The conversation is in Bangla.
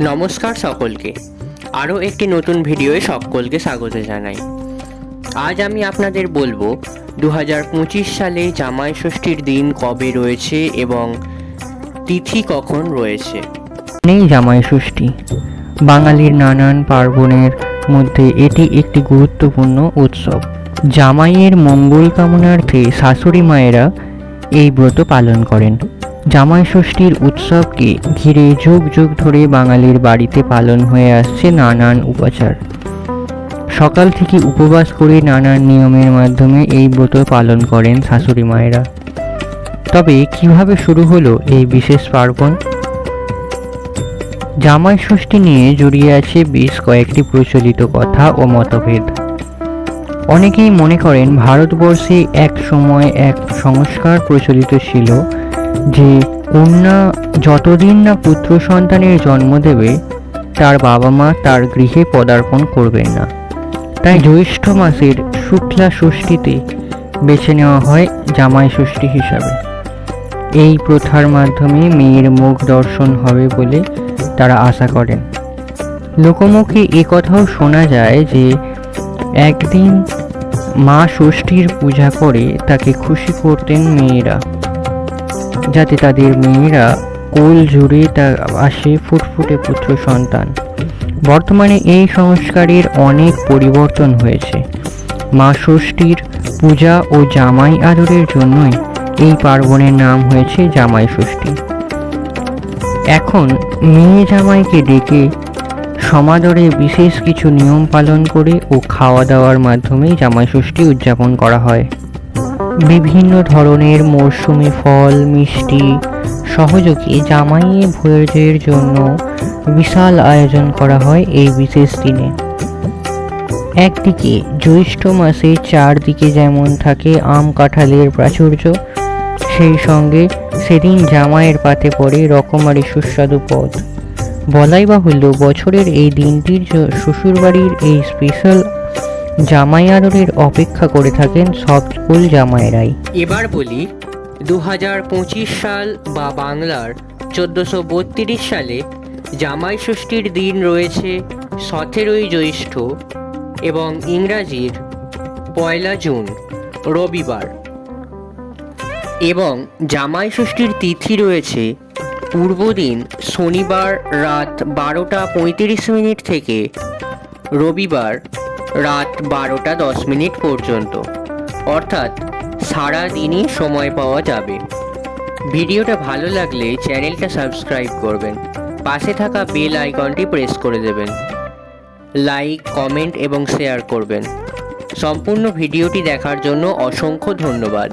নমস্কার সকলকে। আরও একটি নতুন ভিডিওয়ে সকলকে স্বাগত জানাই। আজ আমি আপনাদের বলব দু হাজার পঁচিশ সালে জামাই ষষ্ঠীর দিন কবে রয়েছে এবং তিথি কখন রয়েছে? নেই জামাই ষষ্ঠী। বাঙালির নানান পার্বণের মধ্যে এটি একটি গুরুত্বপূর্ণ উৎসব। জামাইয়ের মঙ্গল কামনার্থে শাশুড়ি মায়েরা এই ব্রত পালন করেন। জামাই ষষ্ঠীর উৎসবকে ঘিরে যুগ যুগ ধরে বাঙালির বাড়িতে পালন হয়ে আসছে নানান উপাচার। সকাল থেকে উপবাস করে নানান নিয়মের মাধ্যমে এই ব্রত পালন করেন শাশুড়ি মায়েরা। তবে কীভাবে শুরু হলো এই বিশেষ পার্বণ? জামাই ষষ্ঠী নিয়ে জড়িয়ে আছে বেশ কয়েকটি প্রচলিত কথা ও মতভেদ। অনেকেই মনে করেন ভারতবর্ষে এক সময় এক সংস্কার প্রচলিত ছিল যে কন্যা যতদিন না পুত্র সন্তানের জন্ম দেবে, তার বাবা মা তার গৃহে পদার্পণ করবেন না। তাই জ্যৈষ্ঠ মাসের শুক্লা ষষ্ঠীতে বেছে নেওয়া হয় জামাই ষষ্ঠী হিসাবে। এই প্রথার মাধ্যমে মেয়ের মুখ দর্শন হবে বলে তারা আশা করেন। লোকমুখে এ কথাও শোনা যায় যে, একদিন মা ষষ্ঠীর পূজা করে তাকে খুশি করতেন মেয়েরা। যাতে তাদের মেয়েরা কোল জুড়ে তা আসে ফুটফুটে পুত্র সন্তান। বর্তমানে এই সংস্কারের অনেক পরিবর্তন হয়েছে। মা ষষ্ঠীর পূজা ও জামাই আদরের জন্যই এই পার্বণের নাম হয়েছে জামাই ষষ্ঠী। এখন মেয়ে জামাইকে ডেকে সমাদরে বিশেষ কিছু নিয়ম পালন করে ও খাওয়া দাওয়ার মাধ্যমে জামাই ষষ্ঠী উদযাপন করা হয়। বিভিন্ন ধরনের মরশুমি ফল, মিষ্টি সহযোগে জামাইয়ে ভোজের জন্য বিশাল আয়োজন করা হয় এই বিশেষ দিনে। একদিকে জ্যৈষ্ঠ মাসে চারদিকে যেমন থাকে আম কাঁঠালের প্রাচুর্য, সেই সঙ্গে সেদিন জামাইয়ের পাতে পড়ে রকমারি সুস্বাদু পদ। বলাই বাহুল্য বছরের এই দিনটির শ্বশুরবাড়ির এই স্পেশাল জামাই আদরের অপেক্ষা করে থাকেন সকল জামাইরাই এবার বলি দু পঁচিশ সাল বা বাংলার চোদ্দোশো সালে জামাই ষষ্ঠীর দিন রয়েছে সতেরোই জ্যৈষ্ঠ এবং ইংরাজির পয়লা জুন, রবিবার। এবং জামাই ষষ্ঠীর তিথি রয়েছে পূর্বদিন শনিবার রাত বারোটা পঁয়ত্রিশ মিনিট থেকে রবিবার রাত বারোটা দশ মিনিট পর্যন্ত। অর্থাৎ সারা দিনই সময় পাওয়া যাবে। ভিডিওটা ভালো লাগলে চ্যানেলটা সাবস্ক্রাইব করবেন। পাশে থাকা বেল আইকনটি প্রেস করে দেবেন। লাইক, কমেন্ট এবং শেয়ার করবেন। সম্পূর্ণ ভিডিওটি দেখার জন্য অসংখ্য ধন্যবাদ।